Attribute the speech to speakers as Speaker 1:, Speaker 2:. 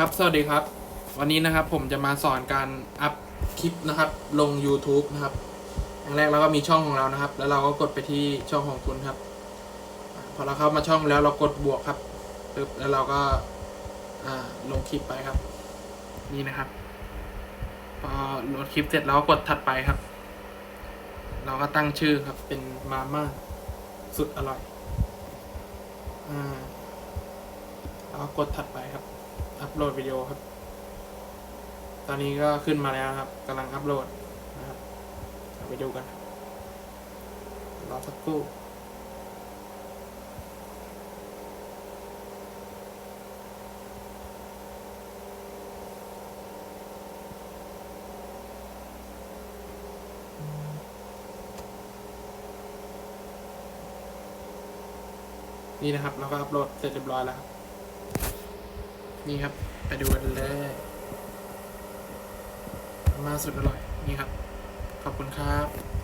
Speaker 1: ครับ สวัสดีครับ วันนี้นะครับผมจะมาสอนการอัพคลิปนะครับ ลง YouTube นะครับอย่างแรกเราก็มีช่องของเรานะครับ แล้วเราก็กดไปที่ช่องของคุณครับ พอเราเข้ามาช่องแล้วเรากดบวกครับปึ๊บแล้วเราก็ลงคลิปไปครับ นี่นะครับพอโหลดคลิปเสร็จเราก็กดถัดไปครับ เราก็ตั้งชื่อครับเป็นมาม่าสุดอร่อยอ่าแล้วก็กดถัดไปครับ อัปโหลดวิดีโอครับ ตอนนี้ก็ขึ้นมาแล้วครับกำลังอัปโหลดนะครับไปดูกันครับรอสักครู่นี่นะครับเราก็อัปโหลดเสร็จเรียบร้อยแล้วครับ นี่ครับ ไปดูกันเลย มาสุดอร่อย นี่ครับ ขอบคุณครับ